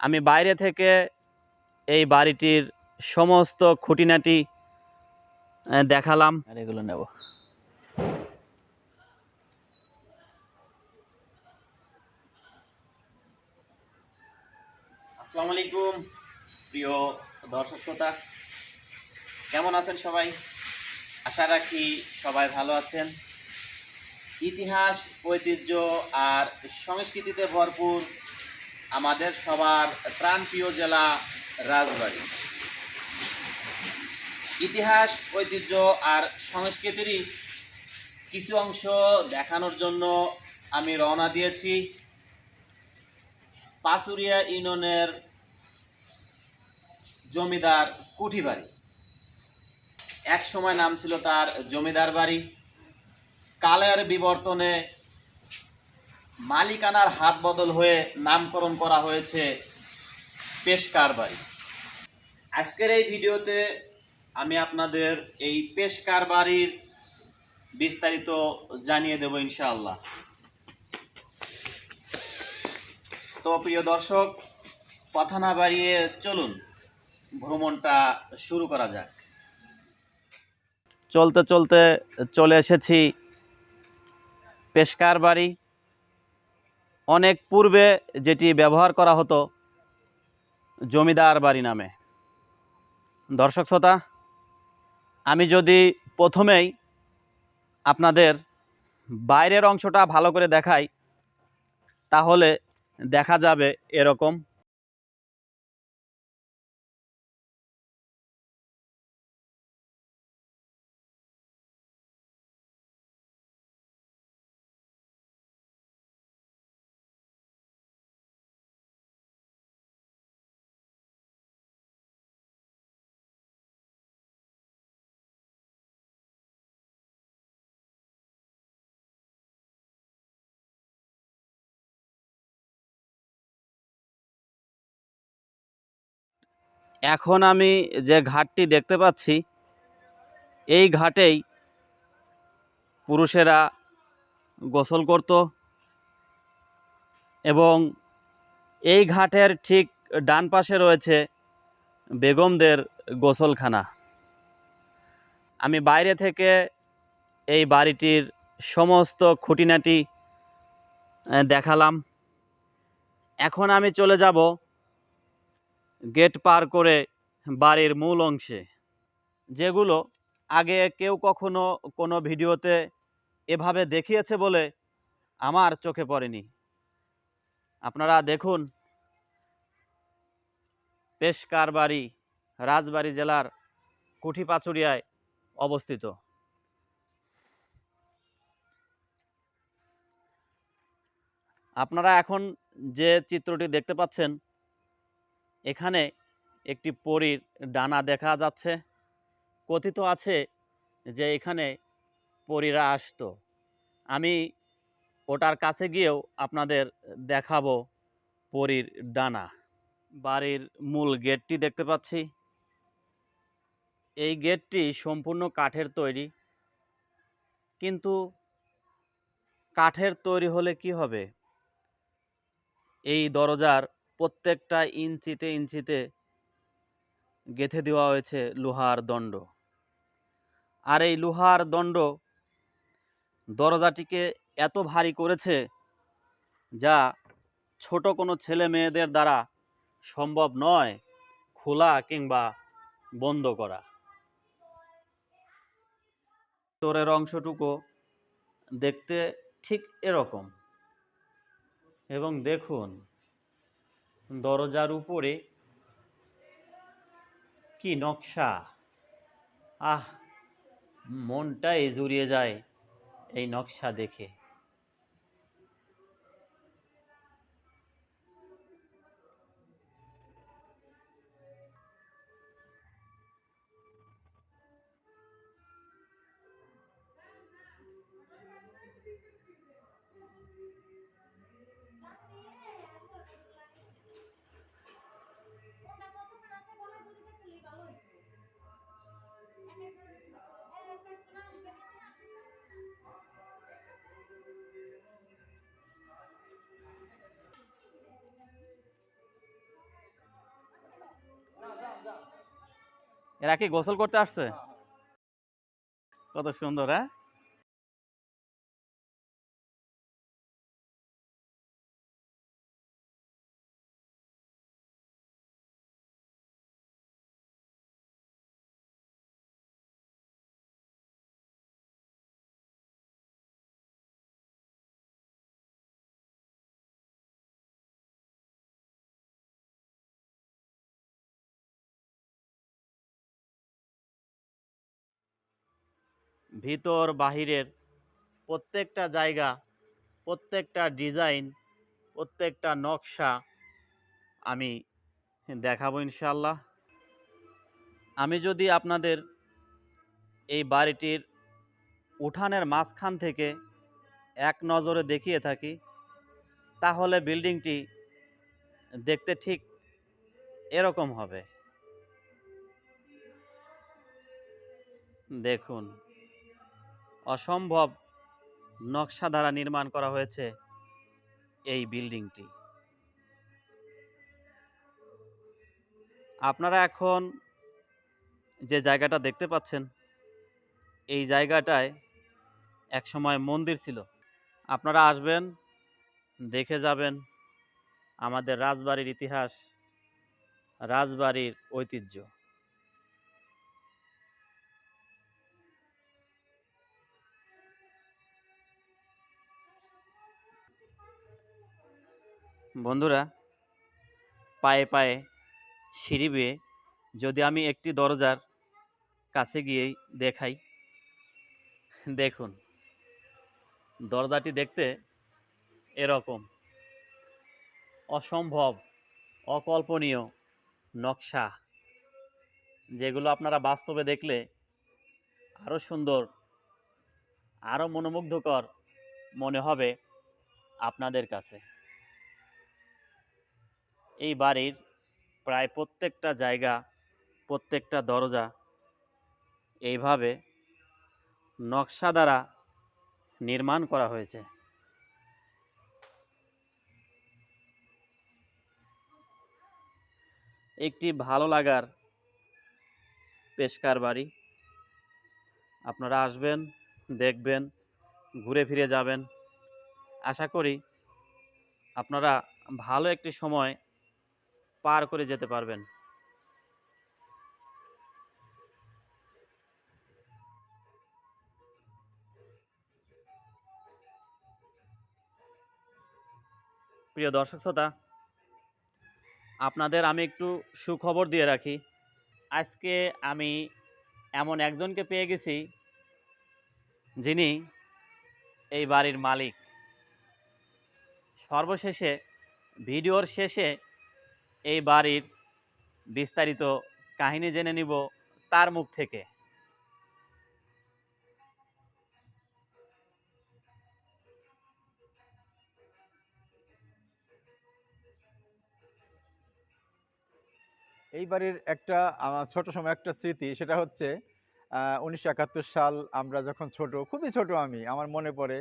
আমি বাইরে থেকে এই বাড়িটির সমস্ত খুঁটিনাটি দেখালাম। আর এগুলো নেব। আসসালামু আলাইকুম প্রিয় দর্শক শ্রোতা। কেমন আছেন সবাই? আশা রাখি সবাই ভালো আছেন। ইতিহাস ঐতিহ্য আর সংস্কৃতিতে ভরপুর আমাদের সবার প্রাণপ্রিয় জেলা রাজবাড়ী। ইতিহাস, ঐতিহ্য আর সংস্কৃতিরই কিছু অংশ দেখানোর জন্য আমি রওনা দিয়েছি পাচুরিয়া ইউনিয়নের জমিদার কুঠি বাড়ি এক সময় নাম ছিল তার জমিদার বাড়ি। কালের বিবর্তনে মালিকানার হাত বদল হয়ে নামকরণ করা হয়েছে পেশকার বাড়ি আজকের এই ভিডিওতে আমি আপনাদের এই পেশকার বাড়ির বিস্তারিত জানিয়ে দেব ইনশাআল্লাহ। তো প্রিয় দর্শক, কথা না বাড়িয়ে চলুন, ভ্রমণটা শুরু করা যাক। চলতে চলতে চলে এসেছি পেশকার বাড়ি অনেক পূর্বে যেটি ব্যবহার করা হতো, জমিদার বাড়ি নামে। দর্শক শ্রোতা, আমি যদি প্রথমেই আপনাদের বাইরের অংশটা ভালো করে দেখাই, তাহলে দেখা যাবে এরকম এখন আমি যে ঘাটটি দেখতে পাচ্ছি, এই ঘাটেই পুরুষেরা গোসল করত এবং এই ঘাটের ঠিক ডান পাশে রয়েছে বেগমদের গোসলখানা। আমি বাইরে থেকে এই বাড়িটির সমস্ত খুঁটিনাটি দেখালাম। এখন আমি চলে যাব গেট পার করে বাড়ির মূল অংশে, যেগুলো আগে কেউ কখনো কোনো ভিডিওতে এভাবে দেখিয়েছে বলে আমার চোখে পড়েনি। আপনারা দেখুন পেশকার বাড়ি রাজবাড়ি জেলার কুঠিপাচুরিয়ায় অবস্থিত। আপনারা এখন যে চিত্রটি দেখতে পাচ্ছেন এখানে একটি পরীর ডানা দেখা যাচ্ছে। কথিত আছে যে এখানে পরীরা আসতো। আমি ওটার কাছে গিয়েও আপনাদের দেখাবো পরীর ডানা। বাড়ির মূল গেটটি দেখতে পাচ্ছি। এই গেটটি সম্পূর্ণ কাঠের তৈরি। কিন্তু কাঠের তৈরি হলে কি হবে? এই দরজার প্রত্যেকটা ইঞ্চিতে ইঞ্চিতে গেঁথে দেওয়া হয়েছে লোহার দণ্ড। আর এই লোহার দণ্ড দরজাটিকে এত ভারী করেছে যা ছোট কোনো ছেলে মেয়েদের দ্বারা সম্ভব নয় খোলা কিংবা বন্ধ করা। তোরের অংশটুকু দেখতে ঠিক এরকম। এবং দেখুন দরজার উপরে কি নকশা? আহ মনটাই জুড়িয়ে যায় এই নকশা দেখে। এরা কি গোসল করতে আসছে? কত সুন্দর হ্যাঁ? ভিতর বাহিরের প্রত্যেকটা জায়গা, প্রত্যেকটা ডিজাইন, প্রত্যেকটা নকশা আমি দেখাবো ইনশাল্লাহ আমি যদি আপনাদের এই বাড়িটির উঠানের মাঝখান থেকে এক নজরে দেখিয়ে থাকি, তাহলে বিল্ডিংটি দেখতে ঠিক এরকম হবে। দেখুন। অসম্ভব নকশা দ্বারা নির্মাণ করা হয়েছে এই বিল্ডিংটি। আপনারা এখন যে জায়গাটা দেখতে পাচ্ছেন, এই জায়গাটায় একসময় মন্দির ছিল। আপনারা আসবেন, দেখে যাবেন আমাদের রাজবাড়ির ইতিহাস, রাজবাড়ির ঐতিহ্য। বন্ধুরা, পায়ে পায়ে সিঁড়ি বেয়ে যদি আমি একটি দরজার কাছে গিয়েই দেখাই, দেখুন, দরজাটি দেখতে এরকম। অসম্ভব, অকল্পনীয় নকশা, যেগুলো আপনারা বাস্তবে দেখলে আরও সুন্দর আরও মনোমুগ্ধকর মনে হবে আপনাদের কাছে। এই বাড়ির প্রায় প্রত্যেকটা জায়গা, প্রত্যেকটা দরজা এইভাবে নকশা দ্বারা নির্মাণ করা হয়েছে। একটি ভালো লাগার পেশকার বাড়ি। আপনারা আসবেন, দেখবেন, ঘুরে ফিরে যাবেন। আশা করি আপনারা ভালো একটি সময় পার করে যেতে পারবেন। প্রিয় দর্শক শ্রোতা, আপনাদের আমি একটু সুখবর দিয়ে রাখি। আজকে আমি এমন একজনকে পেয়ে গেছি, যিনি এই বাড়ির মালিক। সর্বশেষে, ভিডিওর শেষে এই বাড়ির বিস্তারিত কাহিনী জেনে নিব তার মুখ থেকে। এই বাড়ির একটা ছোট সময় একটা স্মৃতি, সেটা হচ্ছে উনিশশো একাত্তর সাল আমরা যখন ছোট, খুবই ছোট আমি, আমার মনে পড়ে,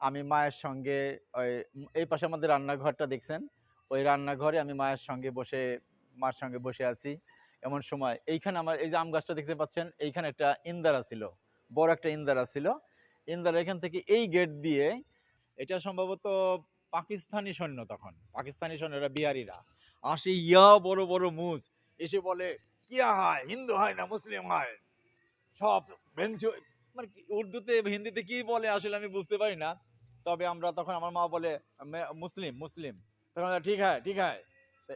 আমি মায়ের সঙ্গে ওই, এই পাশে আমাদের রান্নাঘরটা দেখছেন ওই রান্নাঘরে আমি মায়ের সঙ্গে বসে, মার সঙ্গে বসে আছি এমন সময়। এইখানে আমার, এই যে আম গাছটা দেখতে পাচ্ছেন, এইখানে একটা ইন্দারা ছিল, বড় একটা ইন্দারা ছিল। ইন্দারা এখান থেকে এই গেট দিয়ে, এটা সম্ভবত পাকিস্তানি সৈন্য তখন, পাকিস্তানি সৈন্যরা, বিহারিরা। আসে ইয়া বড় বড় মুজ, এসে বলে, কিয়া হয়, হিন্দু হয় না মুসলিম হয়? সব মানে উর্দুতে, হিন্দিতে কি বলে আসলে আমি বুঝতে পারি না। তবে আমরা তখন, আমার মা বলে মুসলিম মুসলিম। তখন ঠিক হয় ঠিক হয়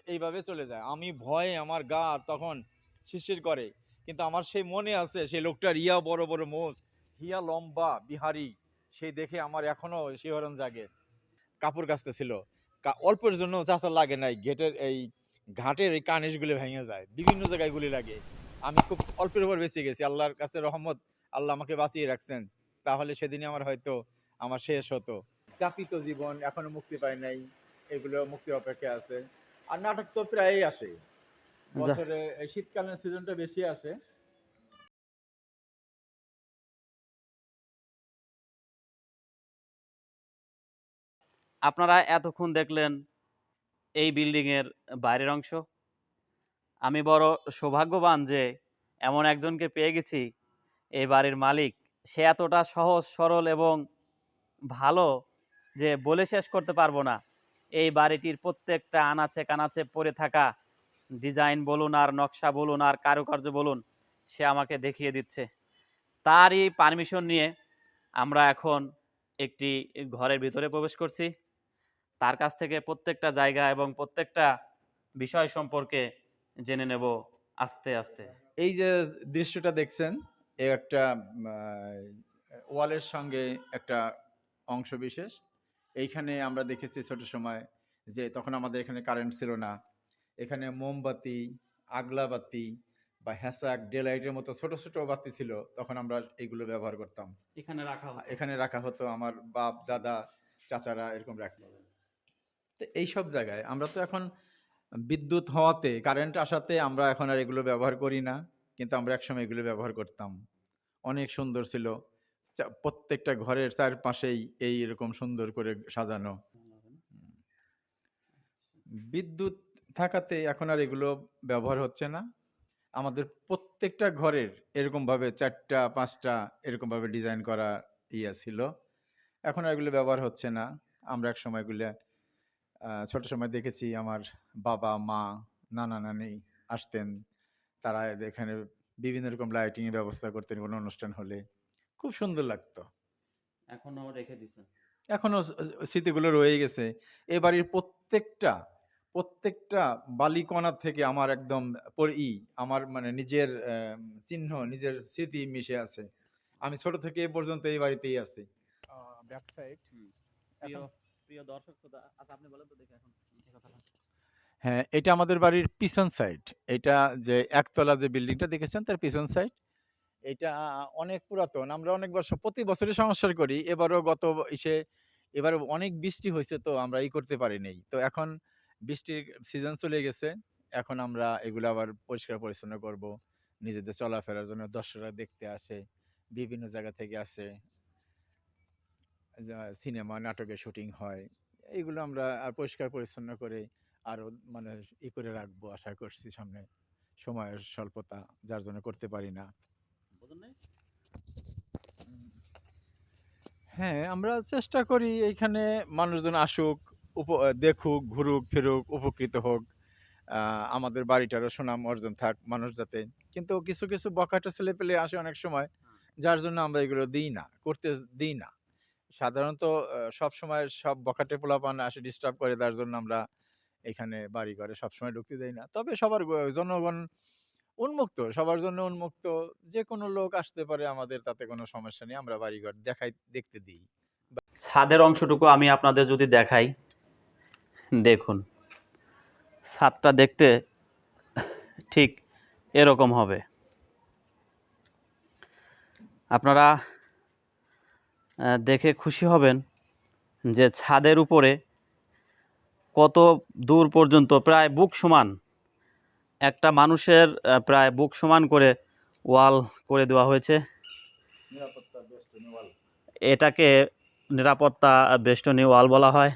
এইভাবে চলে যায়। আমি ভয়ে আমার গা তখন শিরশির করে। কিন্তু আমার সেই মনে আছে, সেই লোকটার ইয়া বড় বড় মোজ। হিয়া লম্বা, বিহারি সেই দেখে আমার এখনও শিহরণ জাগে। কাপড় কাচতে ছিল। অল্পের জন্য চাষা লাগে নাই। গেটের এই ঘাটের এই কানেশগুলি ভেঙে যায়। বিভিন্ন জায়গায় গুলি লাগে। আমি খুব অল্পের উপর বেঁচে গেছি। আল্লাহর কাছে রহমত, আল্লাহ আমাকে বাঁচিয়ে রাখছেন। তাহলে সেদিনই আমার হয়তো আমার শেষ হতো। চাপিত জীবন, এখনও মুক্তি পায় নাই। এগুলো মুক্তির অপেক্ষা আছে। আর নাটক তো প্রায়ই আসে। বছরে এই শীতকালীন সিজনটা বেশি আসে। আপনারা এতক্ষণ দেখলেন এই বিল্ডিংয়ের বাইরের অংশ। আমি বড় সৌভাগ্যবান যে এমন একজনকে পেয়ে গেছি এই বাড়ির মালিক। সে এতটা সহজ সরল এবং ভালো যে বলে শেষ করতে পারব না। এই বাড়িটির প্রত্যেকটা আনাচে কানাচে পড়ে থাকা ডিজাইন বলুন আর নকশা বলুন আর কারুকার্য বলুন, সে আমাকে দেখিয়ে দিচ্ছে। তারই পারমিশন নিয়ে আমরা এখন একটি ঘরের ভিতরে প্রবেশ করছি। তার কাছ থেকে প্রত্যেকটা জায়গা এবং প্রত্যেকটা বিষয় সম্পর্কে জেনে নেব আস্তে আস্তে। এই যে দৃশ্যটা দেখছেন একটা ওয়ালের সঙ্গে একটা অংশ বিশেষ এইখানে আমরা দেখেছি ছোট সময় যে তখন আমাদের এখানে কারেন্ট ছিল না। এখানে মোমবাতি আগলাবাতি বা হ্যাসাক ডেলাইটের মতো ছোট ছোট বাতি ছিল তখন আমরা এগুলো ব্যবহার করতাম। এখানে রাখা এখানে রাখা হতো আমার বাপ দাদা চাচারা এরকম রাখতো। তো এই সব জায়গায় আমরা তো এখন বিদ্যুৎ হওয়াতে কারেন্ট আসাতে আমরা এখন আর এগুলো ব্যবহার করি না কিন্তু আমরা একসময় এগুলো ব্যবহার করতাম। অনেক সুন্দর ছিল। প্রত্যেকটা ঘরের চারপাশেই এই এরকম সুন্দর করে সাজানো। বিদ্যুৎ থাকাতে এখন আর এগুলো ব্যবহার হচ্ছে না। আমাদের প্রত্যেকটা ঘরের এরকমভাবে চারটা, পাঁচটা এরকমভাবে ডিজাইন করা ইয়া ছিল। এখন আর এগুলো ব্যবহার হচ্ছে না। আমরা এক সময় এগুলো ছোট সময় দেখেছি আমার বাবা, মা, নানা, নানি আসতেন। তারা এখানে বিভিন্ন রকম লাইটিংয়ের ব্যবস্থা করতেন কোনো অনুষ্ঠান হলে। খুব সুন্দর লাগতো। এখনও রেখে দিছেন এখনও স্মৃতিগুলো রয়ে গেছে। এ বাড়ির প্রত্যেকটা প্রত্যেকটা বালিকণা থেকে আমার একদম পরি- ই আমার মানে নিজের চিহ্ন নিজের স্মৃতি মিশে আছে। আমি ছোট থেকে এ পর্যন্ত এই বাড়িতেই আছি। ব্যাক সাইড প্রিয় প্রিয় দর্শক আচ্ছা আপনি বলেন তো দেখি এখন হ্যাঁ এটা আমাদের বাড়ির পিছন সাইড এটা যে একতলা যে বিল্ডিংটা দেখেছেন তার পিছন সাইড এটা অনেক পুরাতন। আমরা অনেক বছর, প্রতি বছরই সংস্কার করি। এবারও গত ইসে এবারে অনেক বৃষ্টি হয়েছে তো আমরা ই করতে পারিনি তো এখন বৃষ্টির সিজন চলে গেছে। এখন আমরা এগুলো আবার পরিষ্কার পরিচ্ছন্ন করব। নিজেদের চলাফেরার জন্য দর্শকরা দেখতে আসে, বিভিন্ন জায়গা থেকে আসে। সিনেমা, নাটকের শুটিং হয়। এইগুলো আমরা আর পরিষ্কার পরিচ্ছন্ন করে আরও মানে ই করে রাখব আশা করছি সামনে। সময়ের স্বল্পতা যার জন্য করতে পারি না। হ্যাঁ আমরা চেষ্টা করি এইখানে মানুষজন আসুক, উপ দেখুক, ঘুরুক, ফিরুক, উপকৃত হোক। আমাদের বাড়িটারও সুনাম অর্জন থাক মানুষ যাতে। কিন্তু কিছু কিছু বকাটা ছেলে পেলে আসে অনেক সময়, যার জন্য আমরা এগুলো দিই না, করতে দিই না। সাধারণত সব সময় সব বকাটে পোলাপান আসে ডিস্টার্ব করে তার জন্য আমরা এখানে বাড়ি ঘরে সবসময় ঢুকতে দেই না। তবে সবার জনগণ উন্মুক্ত, সবার জন্য উন্মুক্ত। যে কোনো লোক আসতে পারে আমাদের, তাতে কোনো সমস্যা নেই, আমরা বাড়িঘর দেখাই, দেখতে দিই। ছাদের অংশটুকু আমি আপনাদের যদি দেখাই, দেখুন। ছাদটা দেখতে ঠিক এরকম হবে। আপনারা দেখে খুশি হবেন যে ছাদের উপরে কত দূর পর্যন্ত প্রায় বুক সমান একটা মানুষের প্রায় বুক সমান করে ওয়াল করে দেওয়া হয়েছে। এটাকে নিরাপত্তা বেষ্টনী ওয়াল বলা হয়।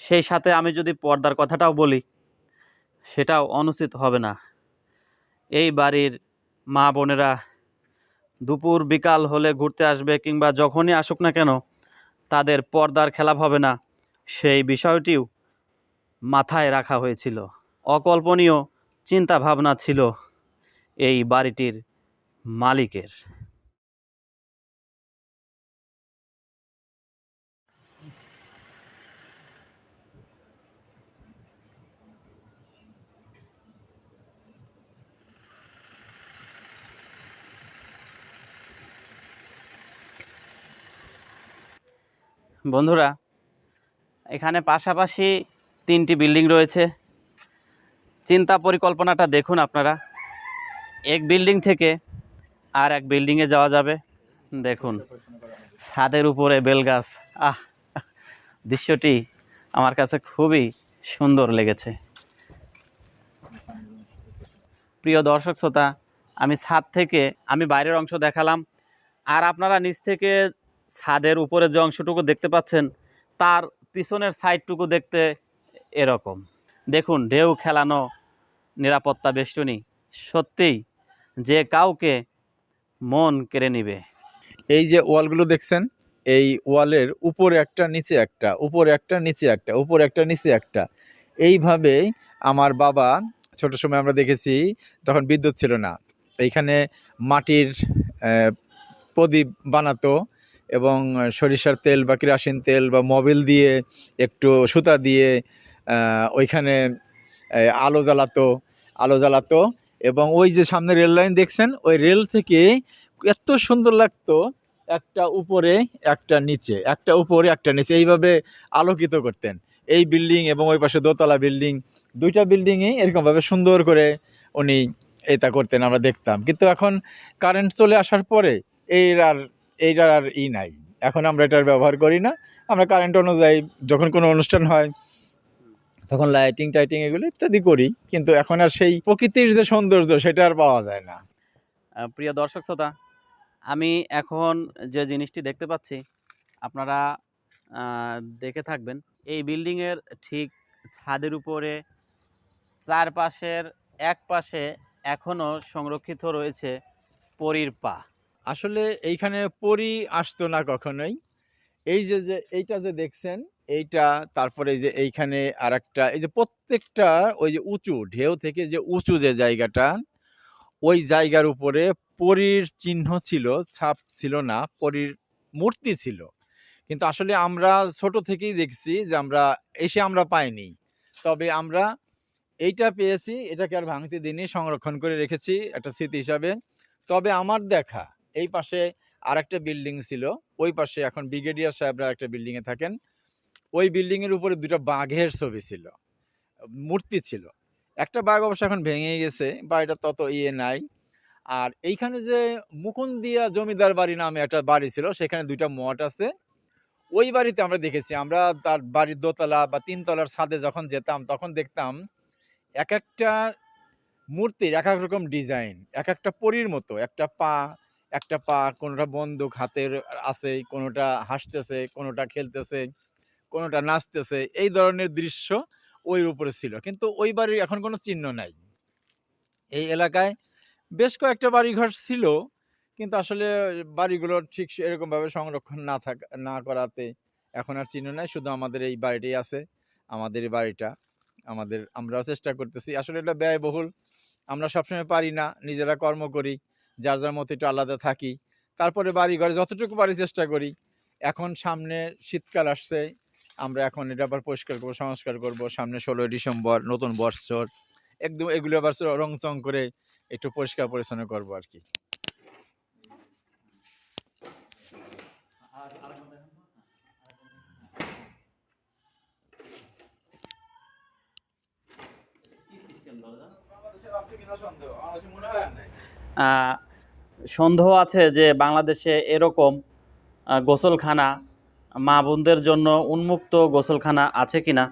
সেই সাথে আমি যদি পর্দার কথাটাও বলি সেটাও অনুচিত হবে না। এই বাড়ির মা বোনেরা দুপুর বিকাল হলে ঘুরতে আসবে কিংবা যখনই আসুক না কেন তাদের পর্দার খেলাপ হবে না। সেই বিষয়টিও মাথায় রাখা হয়েছিল। অকল্পনীয় চিন্তা ভাবনা ছিল এই বাড়িটির মালিকের। বন্ধুরা এখানে পাশাপাশি তিনটি বিল্ডিং রয়েছে। চিন্তা পরিকল্পনাটা দেখুন আপনারা। এক বিল্ডিং থেকে আর এক বিল্ডিংয়ে যাওয়া যাবে। দেখুন, ছাদের উপরে বেলগাছ। আহ, দৃশ্যটি আমার কাছে খুবই সুন্দর লেগেছে। প্রিয় দর্শক শ্রোতা, আমি ছাদ থেকে, আমি বাইরের অংশ দেখালাম। আর আপনারা নিচ থেকে ছাদের উপরে যে অংশটুকু দেখতে পাচ্ছেন, তার পিছনের সাইডটুকু দেখতে এরকম। দেখুন, ঢেউ খেলানো, নিরাপত্তা বেষ্টনী, সত্যিই যে কাউকে মন কেড়ে নিবে। এই যে ওয়ালগুলো দেখছেন, এই ওয়ালের উপরে একটা, নিচে একটা, উপরে একটা, নিচে একটা, উপরে একটা, নিচে একটা এইভাবে আমার বাবা ছোট সময় আমরা দেখেছি, তখন বিদ্যুৎ ছিল না। এইখানে মাটির প্রদীপ বানাতো এবং সরিষার তেল বা কেরাসিন তেল বা মোবিল দিয়ে একটু সুতা দিয়ে ওইখানে আলো জ্বালাতো আলো জ্বালাতো এবং ওই যে সামনে রেল লাইন দেখছেন, ওই রেল থেকে এত সুন্দর লাগতো, একটা উপরে, একটা নিচে, একটা উপরে, একটা নিচে, এইভাবে আলোকিত করতেন। এই বিল্ডিং এবং ওই পাশে দোতলা বিল্ডিং, দুইটা বিল্ডিংই এরকমভাবে সুন্দর করে উনি এটা করতেন, আমরা দেখতাম। কিন্তু এখন কারেন্ট চলে আসার পরে এর আর এইটার আর ই নাই। এখন আমরা এটার ব্যবহার করি না। আমরা কারেন্ট অনুযায়ী যখন কোনো অনুষ্ঠান হয় তখন লাইটিং টাইটিং এগুলো ইত্যাদি করি কিন্তু এখন আর সেই প্রকৃতির যে সৌন্দর্য সেটা আর পাওয়া যায় না। প্রিয় দর্শক শ্রোতা আমি এখন যে জিনিসটি দেখতে পাচ্ছি আপনারা দেখে থাকবেন এই বিল্ডিংয়ের ঠিক ছাদের উপরে চারপাশের এক পাশে এখনও সংরক্ষিত রয়েছে পরীর পা। আসলে এইখানে পরি আসতো না কখনোই। এই যে যে এইটা যে দেখছেন এইটা, তারপরে এই যে এইখানে আর একটা এই যে প্রত্যেকটা ওই যে উঁচু, ঢেউ থেকে যে উঁচু যে জায়গাটা, ওই জায়গার উপরে পরীর চিহ্ন ছিল, ছাপ ছিল না, পরীর মূর্তি ছিল। কিন্তু আসলে আমরা ছোট থেকেই দেখছি যে আমরা, এসে আমরা পাইনি। তবে আমরা এইটা পেয়েছি, এটাকে আর ভাঙতে দিনই সংরক্ষণ করে রেখেছি একটা স্মৃতি হিসাবে। তবে আমার দেখা, এই পাশে আর একটা বিল্ডিং ছিল, ওই পাশে এখন ব্রিগেডিয়ার সাহেবরা একটা বিল্ডিংয়ে থাকেন। ওই বিল্ডিংয়ের উপরে দুটো বাঘের ছবি ছিল, মূর্তি ছিল। একটা বাঘ অবশ্য এখন ভেঙে গেছে, বাড়িটা তত ইয়ে নাই। আর এইখানে যে মুকুন্দিয়া জমিদার বাড়ি নামে একটা বাড়ি ছিল, সেখানে দুইটা মঠ আছে। ওই বাড়িতে আমরা দেখেছি, আমরা তার বাড়ির দোতলা বা তিনতলার ছাদে যখন যেতাম, তখন দেখতাম এক একটা মূর্তির এক এক রকম ডিজাইন, এক একটা পরীর মতো। একটা পা একটা পা, কোনোটা বন্দুক হাতের আছে, কোনোটা হাসতেছে, কোনোটা খেলতেছে। কোনোটা নাচতেছে, এই ধরনের দৃশ্য ওই উপরে ছিল। কিন্তু ওই বাড়ির এখন কোনো চিহ্ন নাই। এই এলাকায় বেশ কয়েকটা বাড়িঘর ছিল, কিন্তু আসলে বাড়িগুলো ঠিক এরকমভাবে সংরক্ষণ না থাকা, না করাতে এখন আর চিহ্ন নাই। শুধু আমাদের এই বাড়িটাই আছে, আমাদের এই বাড়িটা, আমাদের, আমরাও চেষ্টা করতেছি। আসলে এটা ব্যয়বহুল, আমরা সবসময় পারি না, নিজেরা কর্ম করি, যার যার মতো একটু আলাদা থাকি। তারপরে বাড়ি ঘরে যতটুকু পারি চেষ্টা করি। এখন সামনে শীতকাল আসছে আমরা এখন এটা আবার পরিষ্কার করব, সংস্কার করব। সামনে ষোলোই ডিসেম্বর, নতুন বৎসর একদম এগুলো আবার রং চং করে একটু পরিষ্কার পরিচ্ছন্ন করব আর কি। সন্দেহ আছে যে বাংলাদেশে এরকম গোসলখানা মা বোনদের জন্য উন্মুক্ত গোসলখানা আছে কিনা?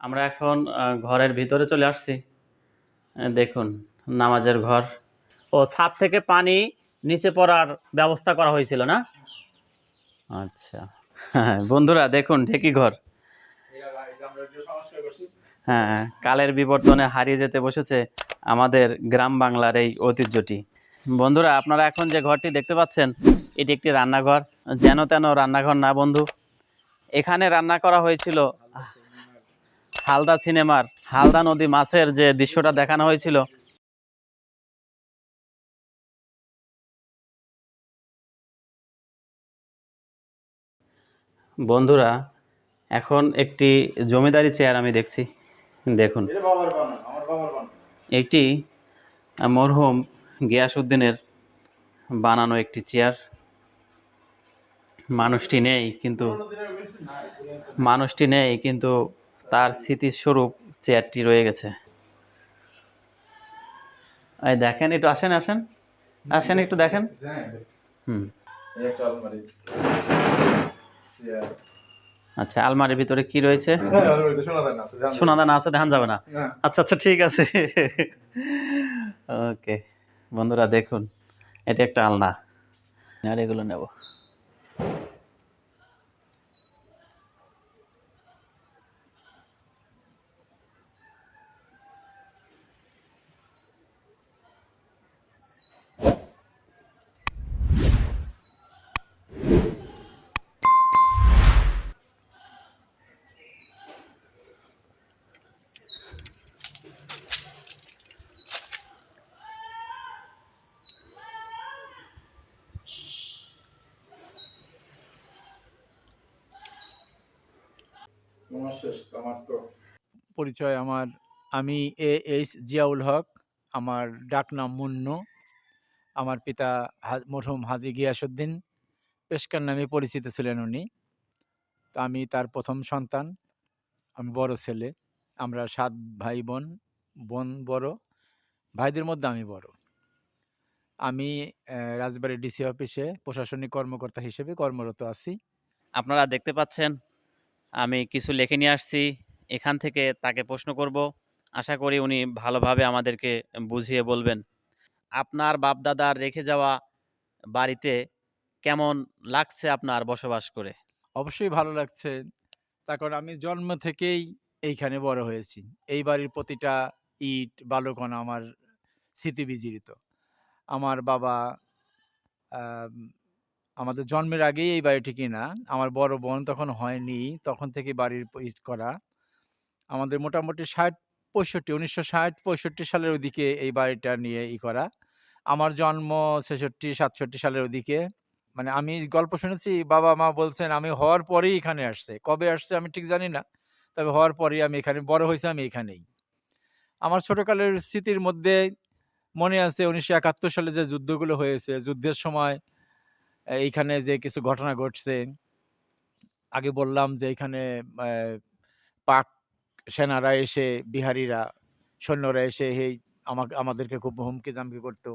আমরা এখন ঘরের ভিতরে চলে আসছি। দেখুন, নামাজের ঘর। ও, ছাদ থেকে পানি নিচে পড়ার ব্যবস্থা করা হয়েছিল না? আচ্ছা। হ্যাঁ বন্ধুরা, দেখুন, ঢেকি ঘর। হ্যাঁ কালের বিবর্তনে হারিয়ে যেতে বসেছে আমাদের গ্রাম বাংলার এই ঐতিহ্যটি। বন্ধুরা, আপনারা এখন যে ঘরটি দেখতে পাচ্ছেন, এটি একটি রান্নাঘর। যেন তেন রান্নাঘর না, বন্ধু। এখানে রান্না করা হয়েছিল হালদা সিনেমার হালদা নদী মাছের যে দৃশ্যটা দেখানো হয়েছিল। বন্ধুরা, এখন একটি জমিদারি চেয়ার আমি দেখছি। দেখুন, একটি মরহুম গিয়াসউদ্দিনের বানানো একটি চেয়ার। মানুষটি নেই, কিন্তু মানুষটি নেই, কিন্তু তার স্মৃতিস্বরূপ চেয়ারটি রয়ে গেছে। দেখেন, একটু আসেন আসেন। আসেন, একটু দেখেন। হুম। আচ্ছা আলমারির ভিতরে কি রয়েছে? সোনাদানা আছে ধান যাবে না। আচ্ছা আচ্ছা ঠিক আছে। ওকে, বন্ধুরা দেখুন, এটা একটা আলনা। আর এগুলো নেব। শেষ আমার তো পরিচয় আমার আমি এ এইচ জিয়াউল হক আমার ডাকনাম মুন্নু আমার পিতা হা- মরহুম হাজি গিয়াসুদ্দিন পেশকার নামে পরিচিত ছিলেন উনি। তো আমি তার প্রথম সন্তান আমি বড় ছেলে আমরা সাত ভাই বোন বোন বড় ভাইদের মধ্যে আমি বড়। আমি রাজবাড়ী ডিসি অফিসে প্রশাসনিক কর্মকর্তা হিসেবে কর্মরত আছি। আপনারা দেখতে পাচ্ছেন আমি কিছু লিখে নিয়ে আসছি, এখান থেকে তাকে প্রশ্ন করব। আশা করি উনি ভালোভাবে আমাদেরকে বুঝিয়ে বলবেন। আপনার বাপদাদার রেখে যাওয়া বাড়িতে কেমন লাগছে আপনার বসবাস করে? অবশ্যই ভালো লাগছে। তার কারণ আমি জন্ম থেকেই এইখানে বড় হয়েছি। এই বাড়ির প্রতিটা ইট, বালুকণা আমার স্মৃতি বিজড়িত আমার বাবা আমাদের জন্মের আগেই এই বাড়িটি কিনা, আমার বড় বোন তখন হয়নি, তখন থেকে বাড়ির প- করা। আমাদের মোটামুটি ষাট পঁয়ষট্টি, উনিশশো ষাট পঁয়ষট্টি সালের ওদিকে এই বাড়িটা নিয়ে ই করা। আমার জন্ম ছেষট্টি, সাতষট্টি সালের ওদিকে মানে আমি গল্প শুনেছি, বাবা মা বলছেন, আমি হওয়ার পরেই এখানে আসছে। কবে আসছে আমি ঠিক জানি না, তবে হওয়ার পরেই আমি এখানে, বড় হয়েছে আমি এখানেই। আমার ছোটকালের স্মৃতির মধ্যে মনে আছে উনিশশো একাত্তর সালে যে যুদ্ধগুলো হয়েছে, যুদ্ধের সময় এইখানে যে কিছু ঘটনা ঘটছে, আগে বললাম যে এখানে পাক সেনারা এসে, বিহারিরা, সৈন্যরা এসে এই আমাকে, আমাদেরকে খুব হুমকি দামকি করতো।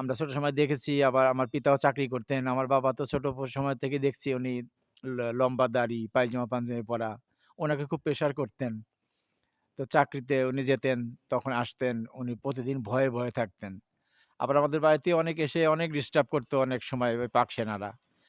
আমরা ছোট সময় দেখেছি, আবার আমার পিতাও চাকরি করতেন, আমার বাবা তো ছোট সময় থেকে দেখছি উনি লম্বা দাড়ি, পায়জামা পাঞ্জাবি পরা, ওনাকে খুব প্রেশার করতেন। তো চাকরিতে উনি যেতেন, তখন আসতেন, উনি প্রতিদিন ভয়ে ভয়ে থাকতেন। আবার আমাদের বাড়িতে অনেক এসে অনেক ডিস্টার্ব করতো অনেক সময় ওই পাক সেনারা।